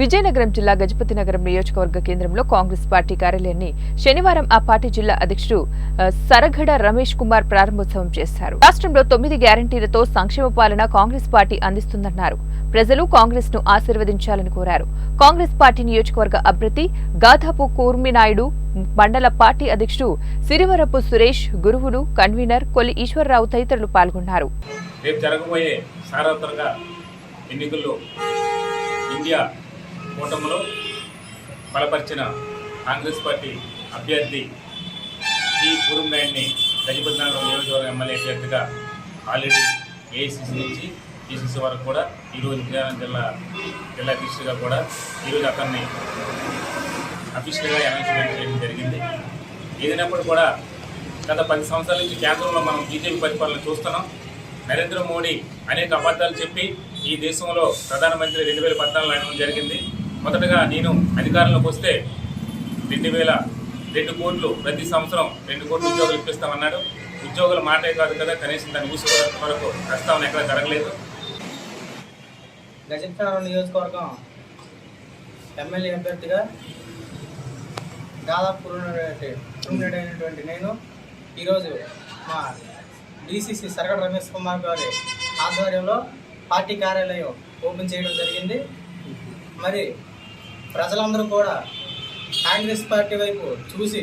విజయనగరం జిల్లా గజపతి నగరం నియోజకవర్గ కేంద్రంలో కాంగ్రెస్ పార్టీ కార్యాలయాన్ని శనివారం ఆ పార్టీ జిల్లా అధ్యక్షుడు సరగడ రమేష్ కుమార్ ప్రారంభోత్సవం చేశారు. రాష్ట్రంలో తొమ్మిది గ్యారంటీలతో సంక్షేమ పాలన కాంగ్రెస్ పార్టీ అందిస్తుందన్నారు. ప్రజలు కాంగ్రెస్ను ఆశీర్వదించాలని కోరారు. కాంగ్రెస్ పార్టీ నియోజకవర్గ అభ్యర్థి గాధాపు కూర్మినాయుడు మండల పార్టీ అధ్యక్షుడు సిరివరపు సురేష్ గురువులు కన్వీనర్ కొల్లి ఈశ్వరరావు తదితరులు పాల్గొన్నారు. ఇండియా కూటమిలో బలపరిచిన కాంగ్రెస్ పార్టీ అభ్యర్థి ఈ పూర్వనాయుడిని గజపతినగరం నియోజకవర్గం ఎమ్మెల్యే అభ్యర్థిగా ఆల్రెడీ ఏఐసిసి నుంచి పిసిసి వరకు కూడా ఈరోజు విజయనగరం జిల్లా జిల్లా అధ్యక్షుడిగా కూడా ఈరోజు అతన్ని అఫీషియల్గా అనౌన్స్మెంట్ చేయడం జరిగింది. ఏదైనప్పుడు కూడా గత పది సంవత్సరాల నుంచి కేంద్రంలో మనం బీజేపీ పరిపాలన చూస్తున్నాం. నరేంద్ర మోడీ అనేక అబద్ధాలు చెప్పి ఈ దేశంలో ప్రధానమంత్రి రెండు వేల పద్నాలుగులో అనడం జరిగింది. మొదటగా నేను అధికారంలోకి వస్తే రెండు వేల రెండు కోట్లు ప్రతి సంవత్సరం రెండు కోట్లు ఉద్యోగులు ఇప్పిస్తామన్నాడు. ఉద్యోగుల మాటే కాదు కదా కనీసం దాని ఊసి వరకు ప్రస్తావన ఎక్కడ జరగలేదు. గజపతినగరం నియోజకవర్గం ఎమ్మెల్యే అభ్యర్థిగా దాదాపు పురునటి అయినటువంటి నేను. ఈరోజు మా డిసిసి సరగడ రమేష్ కుమార్ గారి ఆధ్వర్యంలో పార్టీ కార్యాలయం ఓపెన్ చేయడం జరిగింది. మరి ప్రజలందరూ కూడా కాంగ్రెస్ పార్టీ వైపు చూసి